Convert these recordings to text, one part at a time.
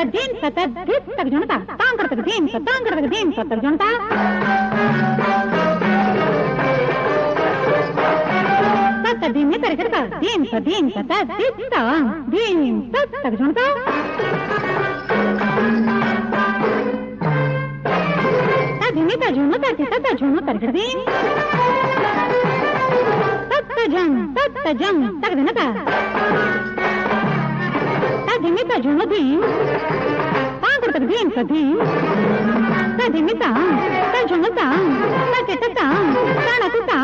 ತ ದೇನ್ ತ ತ ದಿಸ್ ತಗ ಜನತ ತಾಂಗರ ತಗ ದೇನ್ ತ ತಾಂಗರ ತಗ ದೇನ್ ತ ತಗ ಜನತ ತ ತ ದಿನ್ ತರ ಕರ ದೇನ್ ತ ದೇನ್ ತ ತ ದಿಸ್ ತ ದೇನ್ ತ ತಗ ಜನತ ತ ದಿನ್ ತ ಜುನು ತ ತ ತ ಜುನು ತರ ಕರ ದೇನ್ ತತ್ತ ಜಂ ತತ್ತ ಜಂ ತಗ ಜನತ తజును తరగది తత్తజం తత్తజం తగదనక తదిని తజును ది తాగడ తగది తది తదిని తా తజును తా తకిట తా తనకు తా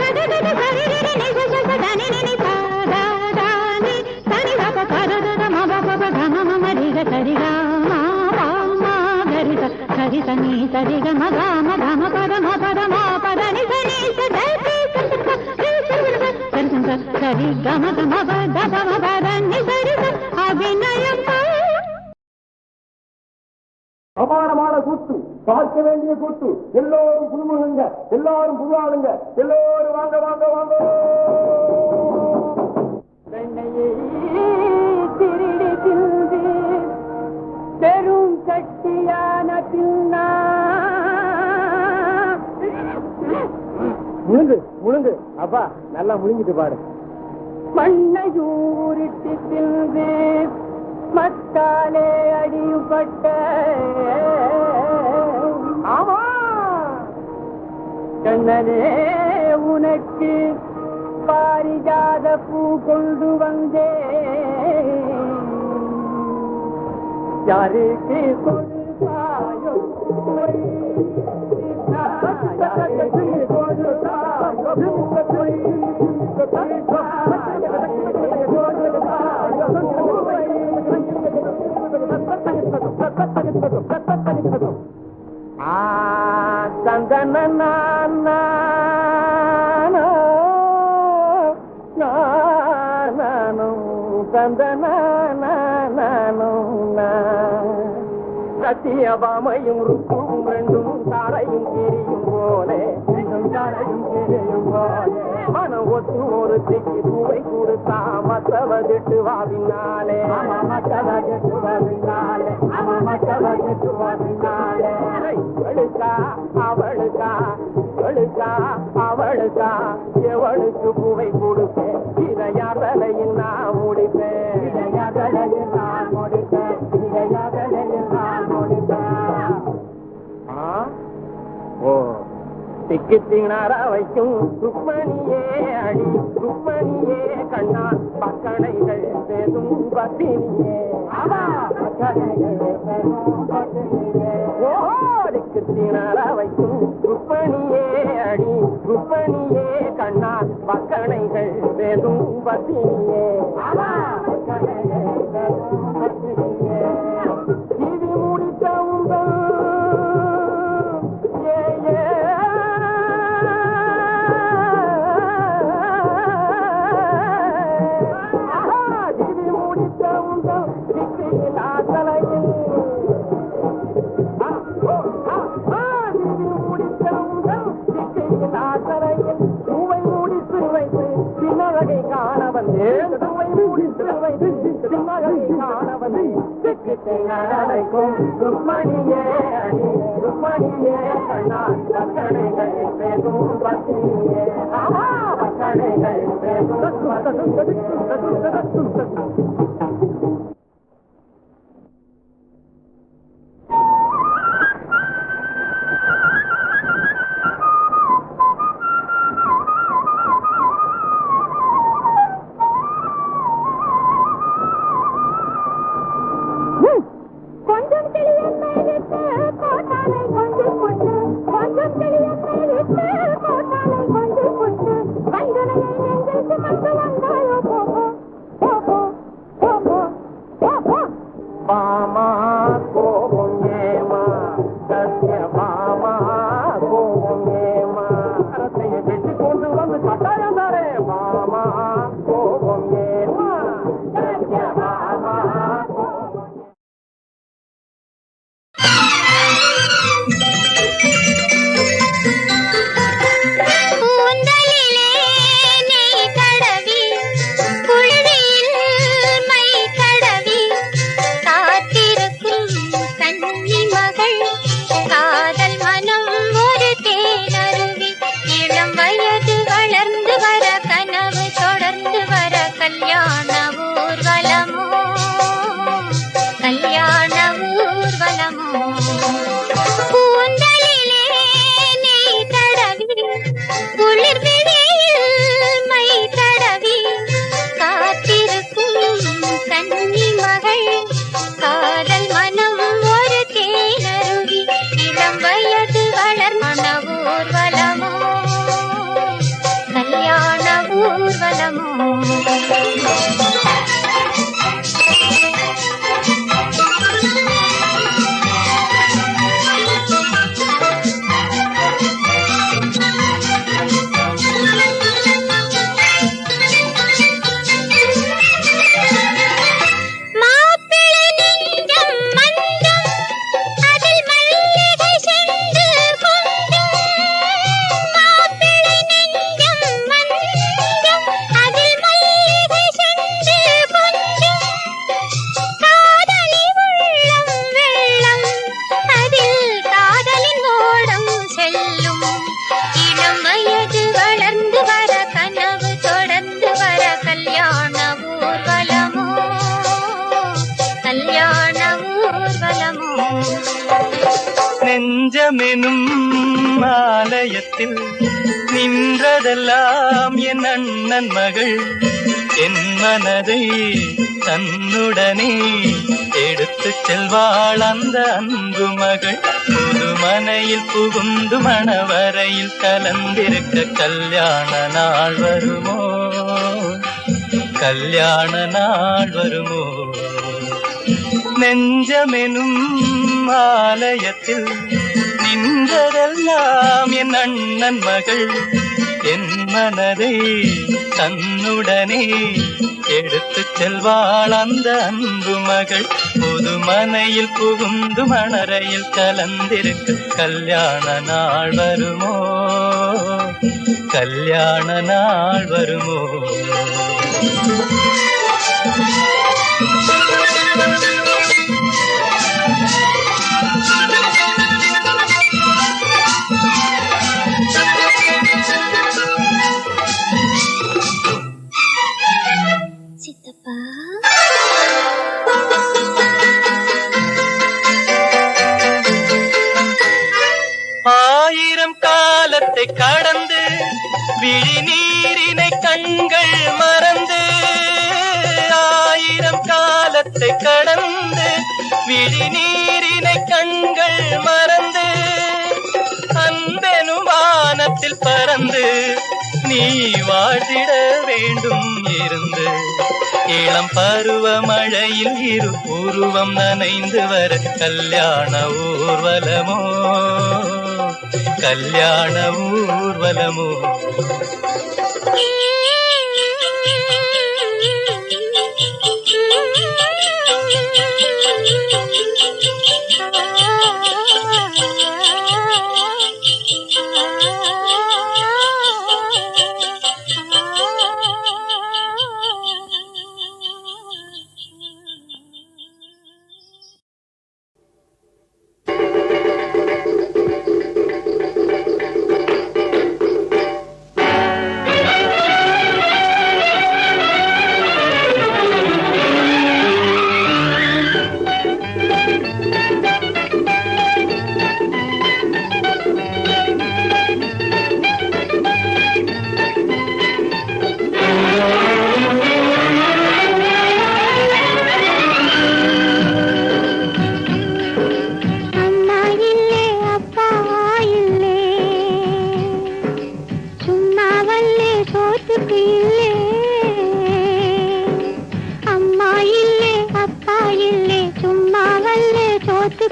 తదదద సరిరి ని జజ సదని ని ని పా దా దా ని సని ద ప ప ద ద ద మ ప ప ప గ మ మ మ రి గ సరి గ మా పా మా గరి స సరి స ని సరి గ మ గ మ గ మ ప ద మ ప ద మ ప ద ని స ని స ద సి స స స రి స రి స సరి స స సరి గ మ గ మ ప ద ప మ வருகின்ற சரி கமகமப தபமபர நிபரித அபிநயம் அபாரமான கூட்டு பார்க்க வேண்டிய கூட்டு எல்லோரும் புதுமுகங்க எல்லாரும் புது எல்லோரும் வாங்க வாங்க வாங்க. திருடி தில்வி பெரும் கட்டியான பின்னா. முழுங்கு முழுங்கு. அப்பா நல்லா முடிஞ்சிட்டு பாரு மண்ணையூரிட்டு தின்று மத்தாலே அடிபட்ட. ஆமா. கண்ணனே உனக்கு பாரிஜாத பூ கொண்டு வந்தே. யாருக்கு கொடுத்தாயோ? யாருக்கு கொடுத்தாயோ சந்தன சந்தன சத்தியபாமையும் ருக்கும் ரெண்டும் தாரையும் கிரியும் போலே ரெண்டும் தாரையும் கிரியும் போலே. ஒத்து ஒரு திக்கு பூவை கொடுத்தா மத்தவ வாவினாலே மத்தவ வாவினாலே மத்தவ வாவினாலே அவளுக்கா அவளுக்கா அவளுக்கா அவளுக்கா எவளுக்கு பூவை கொடுப்பேன் இதையா தலையில் நான் முடிப்பேன் இதையா தலையில் நான் முடிப்பேன் இதையா தலையில் நான் முடிப்பேன் ஓ. திக்கு திணறா வைக்கும் ருக்மணியே அடி ருக்மணியே கண்ணா பக்கணைகள் பேசும் பத்தினியே. திக்கு திணறா வைக்கும் ருக்மணியே அடி ருக்மணியே கண்ணா பக்கணைகள் பேசும் பத்தினியே. இது அழைக்கும் ருக்மணியே அணி ருக்மணியே கண்ணா பக்கடைகள் பேசும் பத்தினியே ஆமா பக்கடைகள் பேசும் நெஞ்சமெனும் ஆலயத்தில் நின்றதெல்லாம் என் அண்ணன் மகள். என் மனதை தன்னுடனே எடுத்து செல்வாள் அந்த அன்பு மகள். புதுமனையில் புகுந்து மணவரையில் கலந்திருக்க கல்யாண நாள் வருமோ? கல்யாண நாள் வருமோ? நெஞ்சமெனும் ஆலயத்தில் நின்றதெல்லாம் என் அண்ணன் மகள். என் மனதை தன்னுடனே எடுத்து செல்வாள் அந்த அன்பு மகள். புது மனையில் புகுந்து மணரையில் கலந்திருக்க. கல்யாண நாள் வருமோ? கல்யாண நாள் வருமோ? விழி நீரினை கண்கள் மறந்து ஆயிரம் காலத்தை கடந்து விழி நீரினை கண்கள் மறந்து அன்பெனும் வானத்தில் பறந்து நீ வாழ்ந்திட வேண்டும் இருந்து. இளம் பருவ மழையில் இரு உருவம் நனைந்து வர கல்யாண ஊர்வலமோ? கல்யாண ஊர்வலமோ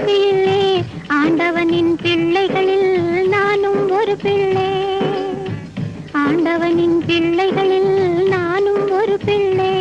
சோத்துக்கு ஆண்டவனின் பிள்ளைகளில் நானும் ஒரு பிள்ளை. ஆண்டவனின் பிள்ளைகளில் நானும் ஒரு பிள்ளை.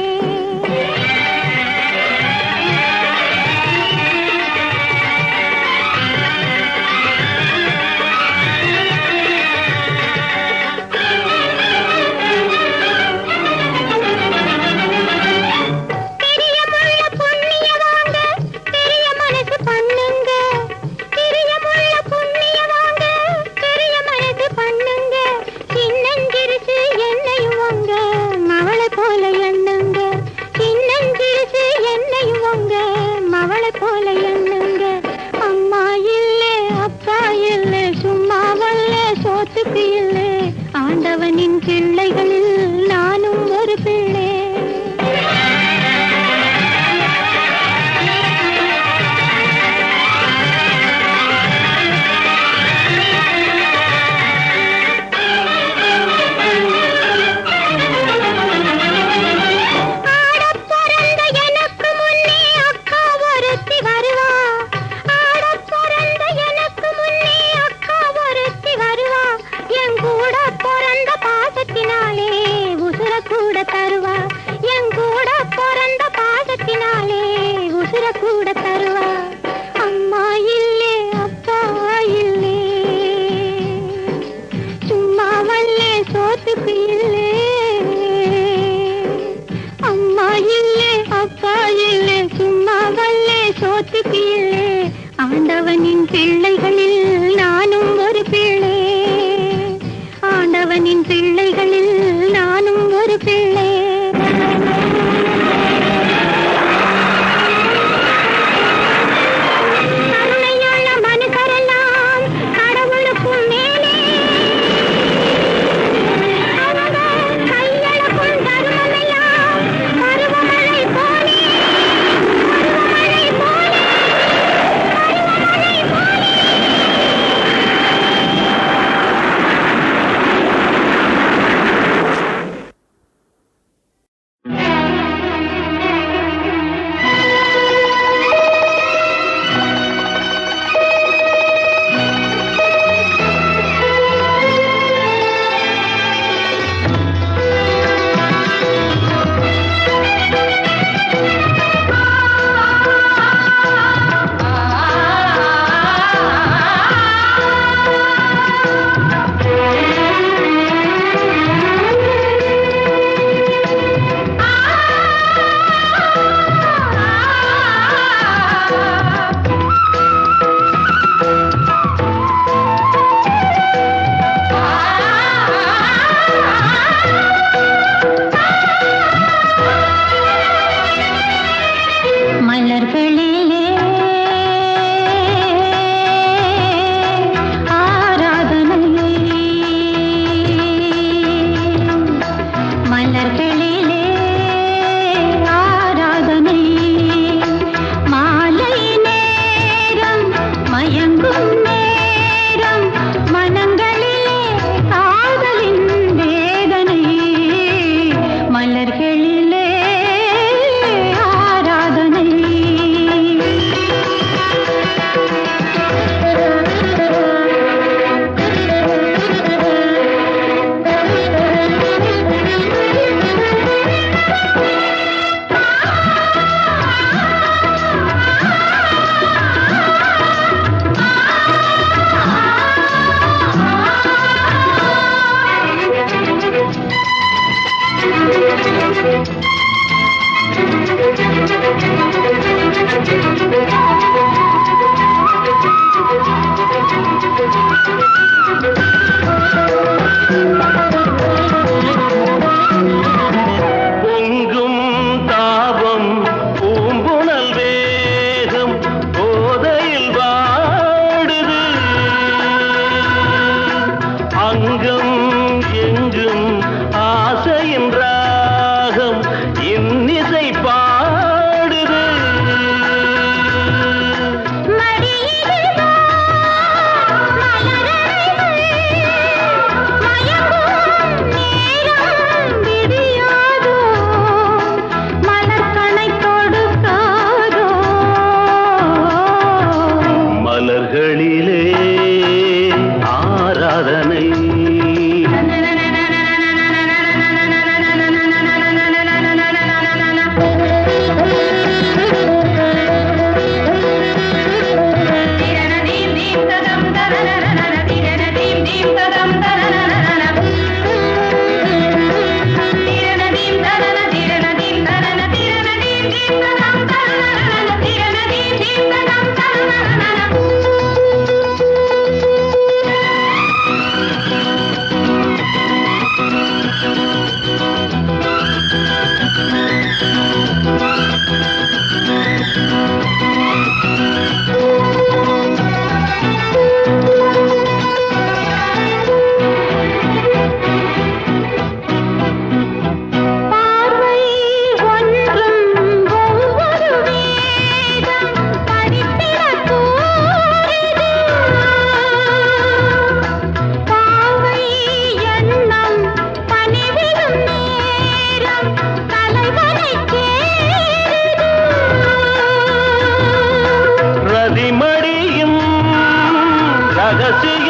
ஆண்டவனின் பிள்ளைகள் हसी